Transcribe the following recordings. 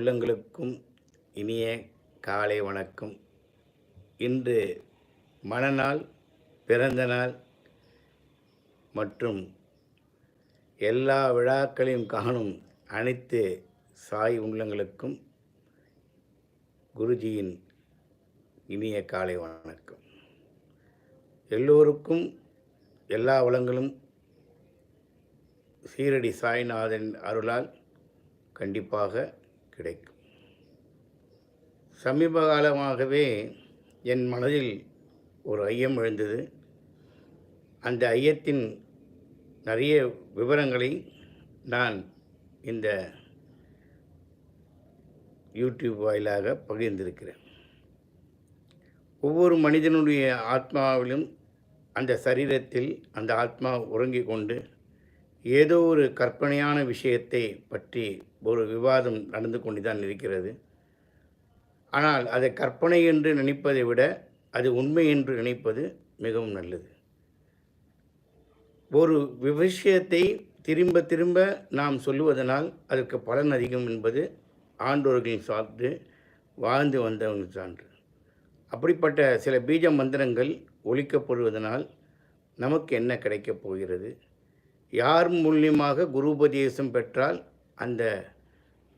உள்ளங்களுக்கும் இனிய காலை வணக்கம். இன்று மணநாள் பிறந்த நாள் மற்றும் எல்லா விழாக்களையும் காணும் அனைத்து சாய் உள்ளங்களுக்கும் குருஜியின் இனிய காலை வணக்கம். எல்லோருக்கும் எல்லா வளங்களும் சீரடி சாய்நாதன் அருளால் கண்டிப்பாக கிடைக்கும். சமீப காலமாகவே என் மனதில் ஒரு ஐயம் எழுந்தது. அந்த ஐயத்தின் நிறைய விவரங்களை நான் இந்த யூடியூப் வாயிலாக பகிர்ந்திருக்கிறேன். ஒவ்வொரு மனிதனுடைய ஆத்மாவிலும் அந்த சரீரத்தில் அந்த ஆத்மா உறங்கிக் கொண்டு ஏதோ ஒரு கற்பனையான விஷயத்தை பற்றி ஒரு விவாதம் நடந்து கொண்டு தான் இருக்கிறது. ஆனால் அதை கற்பனை என்று நினைப்பதை விட அது உண்மை என்று நினைப்பது மிகவும் நல்லது. ஒரு விஷயத்தை திரும்ப திரும்ப நாம் சொல்லுவதனால் அதற்கு பலன் அதிகம் என்பது ஆண்டோர்களின் சார்ந்து வாழ்ந்து வந்தவங்க சான்று. அப்படிப்பட்ட சில பீஜ மந்திரங்கள் ஒழிக்கப்படுவதனால் நமக்கு என்ன கிடைக்கப் போகிறது? யார் மூலியமாக குருபதேசம் பெற்றால் அந்த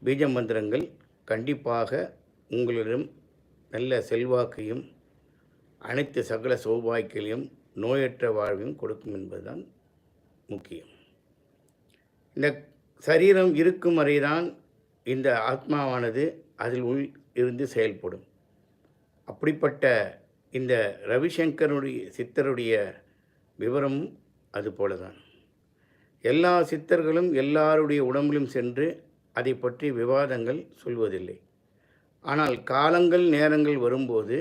பீஜ மந்திரங்கள் கண்டிப்பாக உங்களிடம் நல்ல செல்வாக்கையும் அனைத்து சகல சௌபாக்கியங்களையும் நோயற்ற வாழ்வையும் கொடுக்கும் என்பதுதான் முக்கியம். இந்த சரீரம் இருக்கும் வரைதான் இந்த ஆத்மாவானது அதில் உள் இருந்து செயல்படும். அப்படிப்பட்ட இந்த ரவிசங்கருடைய சித்தருடைய விவரமும் அதுபோல தான் எல்லா சித்தர்களும் எல்லாருடைய உடம்பிலும் சென்று அதை பற்றி விவாதங்கள் சொல்வதில்லை. ஆனால் காலங்கள் நேரங்கள் வரும்போது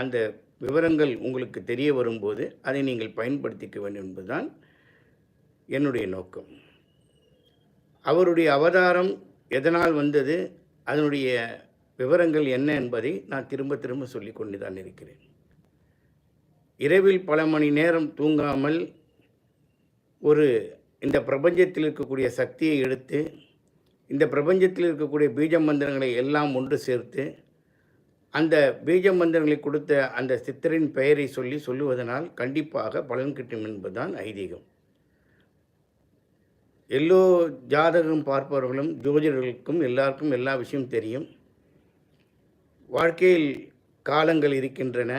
அந்த விவரங்கள் உங்களுக்கு தெரிய வரும்போது அதை நீங்கள் பயன்படுத்திக்க வேண்டும் என்பதுதான் என்னுடைய நோக்கம். அவருடைய அவதாரம் எதனால் வந்தது அதனுடைய விவரங்கள் என்ன என்பதை நான் திரும்ப திரும்ப சொல்லி கொண்டு தான் இருக்கிறேன். இரவில் பல மணி நேரம் தூங்காமல் ஒரு இந்த பிரபஞ்சத்தில் இருக்கக்கூடிய சக்தியை எடுத்து இந்த பிரபஞ்சத்தில் இருக்கக்கூடிய பீஜ மந்திரங்களை எல்லாம் ஒன்று சேர்த்து அந்த பீஜ மந்திரங்களை கொடுத்த அந்த சித்தரின் பெயரை சொல்லி சொல்லுவதனால் கண்டிப்பாக பலன் கிட்டும் என்பதுதான் ஐதீகம். எல்லோ ஜாதகம் பார்ப்பவர்களும் ஜோதிடர்களுக்கும் எல்லாருக்கும் எல்லா விஷயம் தெரியும். வாழ்க்கையில் காலங்கள் இருக்கின்றன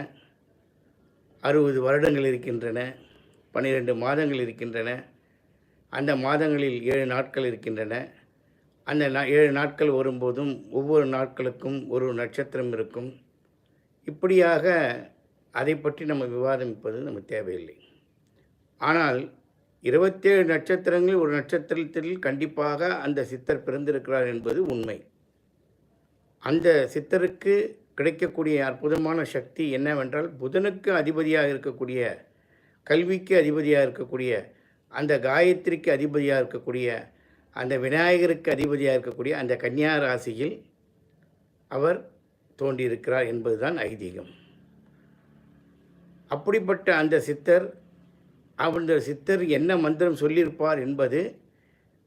அறுபது வருடங்கள் இருக்கின்றன பன்னிரெண்டு மாதங்கள் இருக்கின்றன அந்த மாதங்களில் ஏழு நாட்கள் இருக்கின்றன. அந்த நா ஏழு நாட்கள் வரும்போதும் ஒவ்வொரு நாட்களுக்கும் ஒரு நட்சத்திரம் இருக்கும். இப்படியாக அதை பற்றி நம்ம விவாதிப்பது நமக்கு தேவையில்லை. ஆனால் இருபத்தேழு நட்சத்திரங்கள் ஒரு நட்சத்திரத்தில் கண்டிப்பாக அந்த சித்தர் பிறந்திருக்கிறார் என்பது உண்மை. அந்த சித்தருக்கு கிடைக்கக்கூடிய அற்புதமான சக்தி என்னவென்றால் புதனுக்கு அதிபதியாக இருக்கக்கூடிய கல்விக்கு அதிபதியாக இருக்கக்கூடிய அந்த காயத்ரிக்கு அதிபதியாக இருக்கக்கூடிய அந்த விநாயகருக்கு அதிபதியாக இருக்கக்கூடிய அந்த கன்னியா ராசியில் அவர் தோன்றியிருக்கிறார் என்பதுதான் ஐதீகம். அப்படிப்பட்ட அந்த சித்தர் அந்த சித்தர் என்ன மந்திரம் சொல்லியிருப்பார் என்பது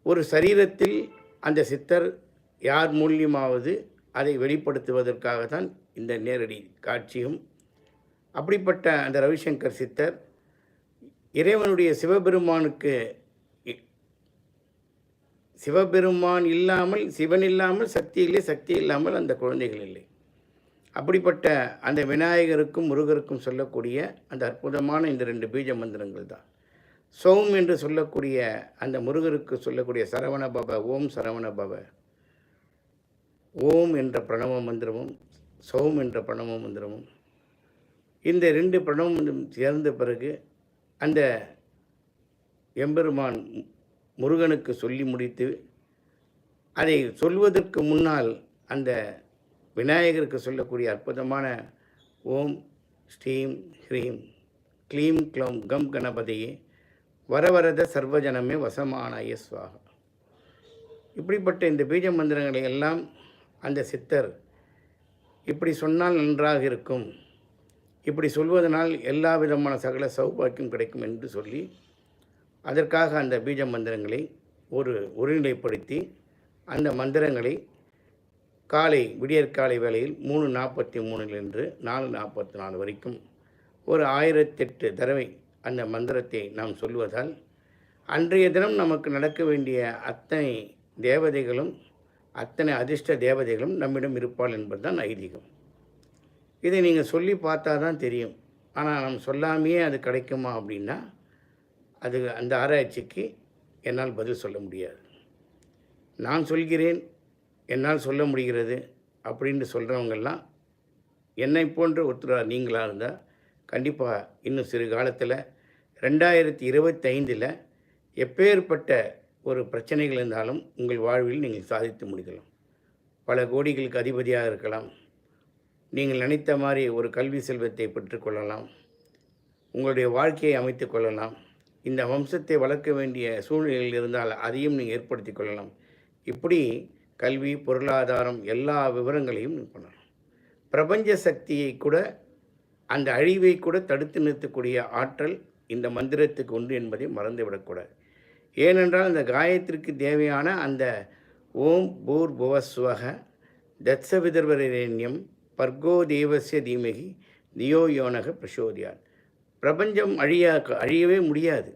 ஒரு சரீரத்தில் அந்த சித்தர் யார் மூலியமாவது அதை வெளிப்படுத்துவதற்காக தான் இந்த நேரடி காட்சியும். அப்படிப்பட்ட அந்த ரவிசங்கர் சித்தர் இறைவனுடைய சிவபெருமானுக்கு இ- சிவபெருமான் இல்லாமல் சிவன் இல்லாமல் சக்தி இல்லை சக்தி இல்லாமல் அந்த குழந்தைகள் இல்லை. அப்படிப்பட்ட அந்த விநாயகருக்கும் முருகருக்கும் சொல்லக்கூடிய அந்த அற்புதமான இந்த ரெண்டு பீஜ மந்திரங்கள் தான். சோம் என்று சொல்லக்கூடிய அந்த முருகருக்கு சொல்லக்கூடிய சரவண பவ ஓம் சரவண பவ. ஓம் என்ற பிரணவ மந்திரமும் சோம் என்ற பிரணவ மந்திரமும். இந்த ரெண்டு பிரணவ மந்திரம் சேர்ந்த பிறகு அந்த எம்பெருமான் முருகனுக்கு சொல்லி முடித்து அதை சொல்வதற்கு முன்னால் அந்த விநாயகருக்கு சொல்லக்கூடிய அற்புதமான ஓம் ஸ்ரீம் ஹ்ரீம் க்ளீம் க்ளம் கம் கணபதியே வரவரத சர்வஜனமே வசமானாய ஸ்வாகா இப்படிப்பட்ட இந்த பீஜ மந்திரங்களை எல்லாம் அந்த சித்தர் இப்படி சொன்னால் நன்றாக இருக்கும். இப்படி சொல்வதனால் எல்லா விதமான சகல சௌபாக்கியம் கிடைக்கும் என்று சொல்லி அதற்காக அந்த பீஜ மந்திரங்களை ஒரு ஒருநிலைப்படுத்தி அந்த மந்திரங்களை காலை விடியற்காலை வேளையில் மூணு நாற்பத்தி மூணுலேருந்து நாலு நாற்பத்தி நாலு வரைக்கும் ஒரு ஆயிரத்தெட்டு தடவை அந்த மந்திரத்தை நாம் சொல்வதால் அன்றைய தினம் நமக்கு நடக்க வேண்டிய அத்தனை தேவதைகளும் அத்தனை அதிர்ஷ்ட தேவதைகளும் நம்மிடம் இருப்பாள் என்பதுதான் ஐதீகம். இதை நீங்கள் சொல்லி பார்த்தா தான் தெரியும். ஆனால் நம்ம சொல்லாமையே அது கிடைக்குமா அப்படின்னா அது அந்த ஆராய்ச்சிக்கு என்னால் பதில் சொல்ல முடியாது. நான் சொல்கிறேன் என்னால் சொல்ல முடிகிறது அப்படின்னு சொல்கிறவங்கெல்லாம் என்னை போன்ற ஒருத்தராக நீங்களாக இருந்தால் கண்டிப்பாக இன்னும் சிறு காலத்தில் ரெண்டாயிரத்தி இருபத்தைந்தில் எப்பேற்பட்ட ஒரு பிரச்சனைகள் இருந்தாலும் உங்கள் வாழ்வில் நீங்கள் சாதித்து முடிக்கலாம். பல கோடிகளுக்கு அதிபதியாக இருக்கலாம். நீங்கள் நினைத்த மாதிரி ஒரு கல்வி செல்வத்தை பெற்றுக்கொள்ளலாம் உங்களுடைய வாழ்க்கையை அமைத்து கொள்ளலாம். இந்த வம்சத்தை வளர்க்க வேண்டிய சூழ்நிலையில் இருந்தால் அதையும் நீங்கள் ஏற்படுத்தி கொள்ளலாம். இப்படி கல்வி பொருளாதாரம் எல்லா விவரங்களையும் பண்ணலாம். பிரபஞ்ச சக்தியை கூட அந்த அழிவை கூட தடுத்து நிறுத்தக்கூடிய ஆற்றல் இந்த மந்திரத்துக்கு உண்டு என்பதை மறந்துவிடக்கூடாது. ஏனென்றால் அந்த காயத்திற்கு தேவையான அந்த ஓம் பூர் புவஸ்வக தத்ச விதர்வரேண்யம் பர்கோ தேவசிய தீமகி தியோ யோனக பிரசோதியான். பிரபஞ்சம் அழிய அழியவே முடியாது.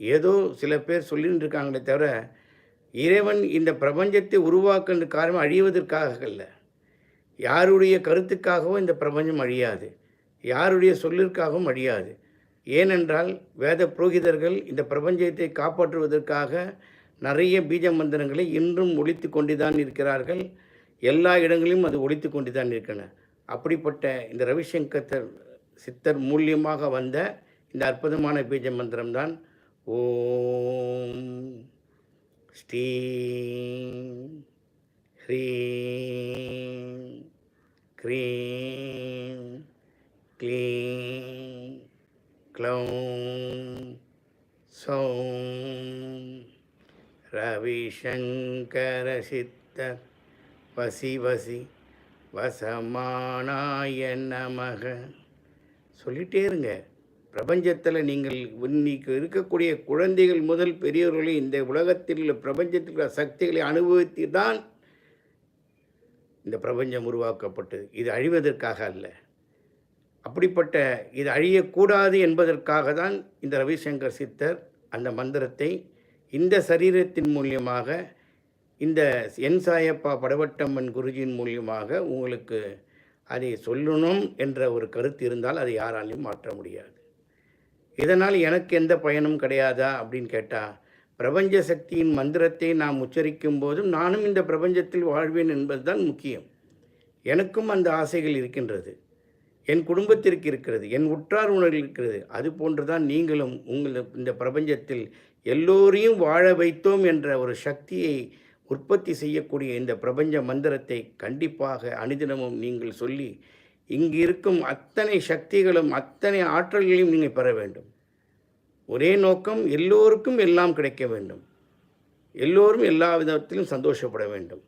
ஏதோ சில பேர் சொல்லின்னு இருக்காங்களே தவிர இறைவன் இந்த பிரபஞ்சத்தை உருவாக்குன்ற காரணம் அழிவதற்காக அல்ல. யாருடைய கருத்துக்காகவும் இந்த பிரபஞ்சம் அழியாது. யாருடைய சொல்லிற்காகவும் அழியாது. ஏனென்றால் வேத புரோகிதர்கள் இந்த பிரபஞ்சத்தை காப்பாற்றுவதற்காக நிறைய பீஜ மந்திரங்களை இன்றும் ஒழித்து கொண்டுதான் இருக்கிறார்கள். எல்லா இடங்களிலும் அது ஒழித்து கொண்டு தான் இருக்கின்றன அப்படிப்பட்ட இந்த ரவிசங்கர் சித்தர் மூலியமாக வந்த இந்த அற்புதமான பீஜ மந்திரம்தான். ஓம் ஸ்ரீம் ஹ்ரீம் க்ரீம் க்ளீம் க்ளௌம் சௌம் ரவிசங்கர சித்தர் வசி வசி வசமானாய நமக. சொல்லிட்டே இருங்க. பிரபஞ்சத்தில் நீங்கள் இன்னைக்கு இருக்கக்கூடிய குழந்தைகள் முதல் பெரியவர்களையும் இந்த உலகத்தில் உள்ள பிரபஞ்சத்தில் உள்ள சக்திகளை அனுபவித்து தான் இந்த பிரபஞ்சம் உருவாக்கப்பட்டது. இது அழிவதற்காக அல்ல. அப்படிப்பட்ட இது அழியக்கூடாது என்பதற்காக தான் இந்த ரவிசங்கர் சித்தர் அந்த மந்திரத்தை இந்த சரீரத்தின் மூலியமாக இந்த என் சாயப்பா படவட்டம்மன் குருஜியின் மூலியமாக உங்களுக்கு அதை சொல்லணும் என்ற ஒரு கருத்து இருந்தால் அதை யாராலையும் மாற்ற முடியாது. இதனால் எனக்கு எந்த பயனும் கிடையாதா அப்படின்னு கேட்டால் பிரபஞ்ச சக்தியின் மந்திரத்தை நாம் உச்சரிக்கும் போதும் நானும் இந்த பிரபஞ்சத்தில் வாழ்வேன் என்பதுதான் முக்கியம். எனக்கும் அந்த ஆசைகள் இருக்கின்றது. என் குடும்பத்திற்கு இருக்கிறது என் உற்றார் உணர்வு இருக்கிறது. அது போன்றுதான் நீங்களும் உங்கள் இந்த பிரபஞ்சத்தில் எல்லோரையும் வாழ வைத்தோம் என்ற ஒரு சக்தியை உற்பத்தி செய்யக்கூடிய இந்த பிரபஞ்ச மந்திரத்தை கண்டிப்பாக அனுதினமும் நீங்கள் சொல்லி இங்கு இருக்கும் அத்தனை சக்திகளும் அத்தனை ஆற்றல்களையும் நீங்கள் பெற வேண்டும். ஒரே நோக்கம் எல்லோருக்கும் எல்லாம் கிடைக்க வேண்டும். எல்லோரும் எல்லா விதத்திலும் சந்தோஷப்பட வேண்டும்.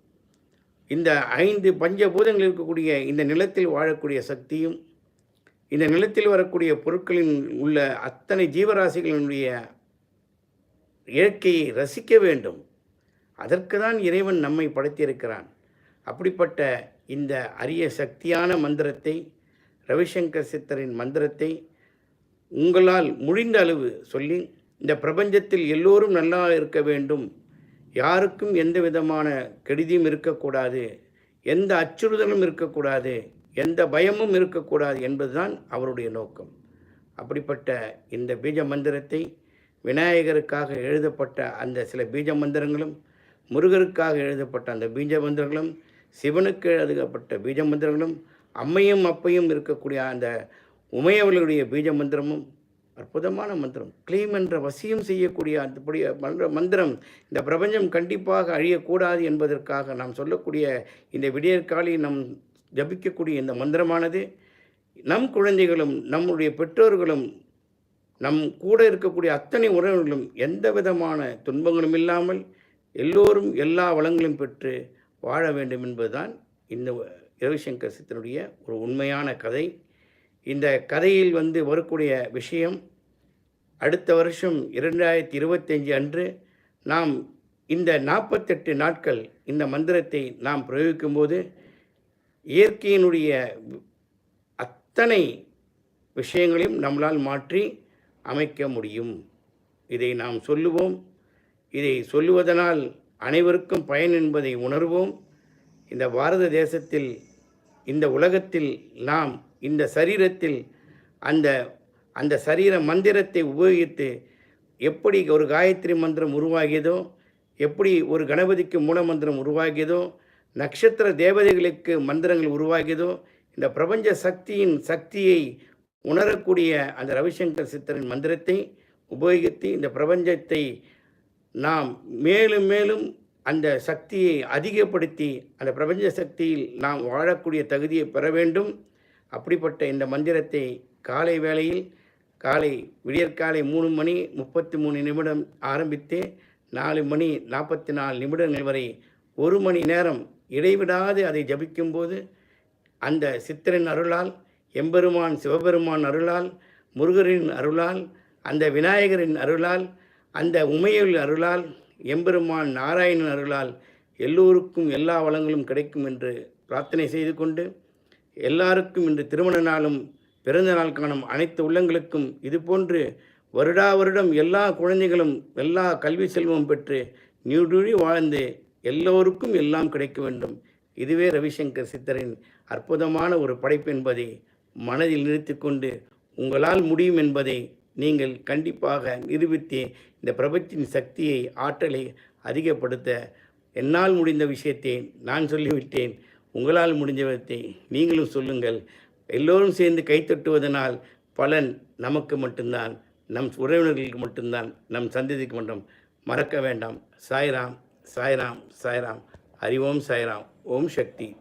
இந்த ஐந்து பஞ்சபூதங்கள் இருக்கக்கூடிய இந்த நிலத்தில் வாழக்கூடிய சக்தியும் இந்த நிலத்தில் வரக்கூடிய பொருட்களின் உள்ள அத்தனை ஜீவராசிகளினுடைய இயற்கையை ரசிக்க வேண்டும். அதற்கு தான் இறைவன் நம்மை படைத்திருக்கிறான். அப்படிப்பட்ட இந்த அரிய சக்தியான மந்திரத்தை ரவிசங்கர் சித்தரின் மந்திரத்தை உங்களால் முடிந்த அளவு சொல்லி இந்த பிரபஞ்சத்தில் எல்லோரும் நல்லா இருக்க வேண்டும். யாருக்கும் எந்த விதமான கெடுதியும் இருக்கக்கூடாது. எந்த அச்சுறுதலும் இருக்கக்கூடாது. எந்த பயமும் இருக்கக்கூடாது என்பதுதான் அவருடைய நோக்கம். அப்படிப்பட்ட இந்த பீஜ மந்திரத்தை விநாயகருக்காக எழுதப்பட்ட அந்த சில பீஜ மந்திரங்களும் முருகருக்காக எழுதப்பட்ட அந்த பீஜ மந்திரங்களும் சிவனுக்கு எழுதப்பட்ட பீஜ மந்திரங்களும் அம்மையும் அப்பையும் இருக்கக்கூடிய அந்த உமையவர்களுடைய பீஜ மந்திரமும் அற்புதமான மந்திரம். கிளீம் என்ற வசியம் செய்யக்கூடிய அதுபடிய மன்ற மந்திரம் இந்த பிரபஞ்சம் கண்டிப்பாக அழியக்கூடாது என்பதற்காக நாம் சொல்லக்கூடிய இந்த விடியற்காலில் நம் ஜபிக்கக்கூடிய இந்த மந்திரமானது நம் குழந்தைகளும் நம்முடைய பெற்றோர்களும் நம் கூட இருக்கக்கூடிய அத்தனை உறவினர்களும் எந்த விதமான துன்பங்களும் இல்லாமல் எல்லோரும் எல்லா வளங்களையும் பெற்று வாழ வேண்டும் என்பதுதான் இந்த ரவிசங்கர் சித்தனுடைய ஒரு உண்மையான கதை. இந்த கதையில் வந்து வரக்கூடிய விஷயம் அடுத்த வருஷம் இரண்டாயிரத்தி இருபத்தஞ்சி அன்று நாம் இந்த நாற்பத்தெட்டு நாட்கள் இந்த மந்திரத்தை நாம் பிரயோகிக்கும்போது இயற்கையினுடைய அத்தனை விஷயங்களையும் நம்மளால் மாற்றி அமைக்க முடியும். இதை நாம் சொல்லுவோம். இதை சொல்லுவதனால் அனைவருக்கும் பயன் என்பதை உணர்வோம். இந்த பாரத தேசத்தில் இந்த உலகத்தில் நாம் இந்த சரீரத்தில் அந்த அந்த சரீர மந்திரத்தை உபயோகித்து எப்படி ஒரு காயத்ரி மந்திரம் உருவாகியதோ எப்படி ஒரு கணபதிக்கு மூல மந்திரம் உருவாகியதோ நட்சத்திர தேவதைகளுக்கு மந்திரங்கள் உருவாகியதோ இந்த பிரபஞ்ச சக்தியின் சக்தியை உணரக்கூடிய அந்த ரவிசங்கர் சித்தரின் மந்திரத்தை உபயோகித்து இந்த பிரபஞ்சத்தை நாம் மேலும் மேலும் அந்த சக்தியை அதிகப்படுத்தி அந்த பிரபஞ்ச சக்தியில் நாம் வாழக்கூடிய தகுதியை பெற வேண்டும். அப்படிப்பட்ட இந்த மந்திரத்தை காலை வேளையில் காலை விடியற்காலை மூணு மணி முப்பத்தி மூணு நிமிடம் ஆரம்பித்து நாலு மணி நாற்பத்தி நாலு நிமிடங்கள் வரை ஒரு மணி நேரம் இடைவிடாது அதை ஜபிக்கும்போது அந்த சித்தரின் அருளால் எம்பெருமான் சிவபெருமான் அருளால் முருகரின் அருளால் அந்த விநாயகரின் அருளால் அந்த உமையல் அருளால் எம்பெருமான் நாராயணன் அருளால் எல்லோருக்கும் எல்லா வளங்களும் கிடைக்கும் என்று பிரார்த்தனை செய்து கொண்டு எல்லாருக்கும் இன்று திருமண நாளும் பிறந்த நாள் காணும் அனைத்து உள்ளங்களுக்கும் இதுபோன்று வருடா வருடம் எல்லா குழந்தைகளும் எல்லா கல்வி செல்வம் பெற்று நியூடுழி வாழ்ந்து எல்லோருக்கும் எல்லாம் கிடைக்க வேண்டும். இதுவே ரவிசங்கர் சித்தரின் அற்புதமான ஒரு படைப்பு என்பதை மனதில் நிறுத்திக்கொண்டு உங்களால் முடியும் என்பதை நீங்கள் கண்டிப்பாக நிரூபித்து இந்த பிரபத்தின் சக்தியை ஆற்றலை அதிகப்படுத்த என்னால் முடிந்த விஷயத்தை நான் சொல்லிவிட்டேன். உங்களால் முடிஞ்ச விதத்தை நீங்களும் சொல்லுங்கள். எல்லோரும் சேர்ந்து கைத்தட்டுவதனால் பலன் நமக்கு மட்டும்தான் நம் உறவினர்களுக்கு மட்டும்தான் நம் சந்ததிக்கு மட்டும். மறக்க வேண்டாம். சாய்ராம் சாய்ராம் சாய்ராம். ஹரி ஓம் சாய்ராம். ஓம் சக்தி.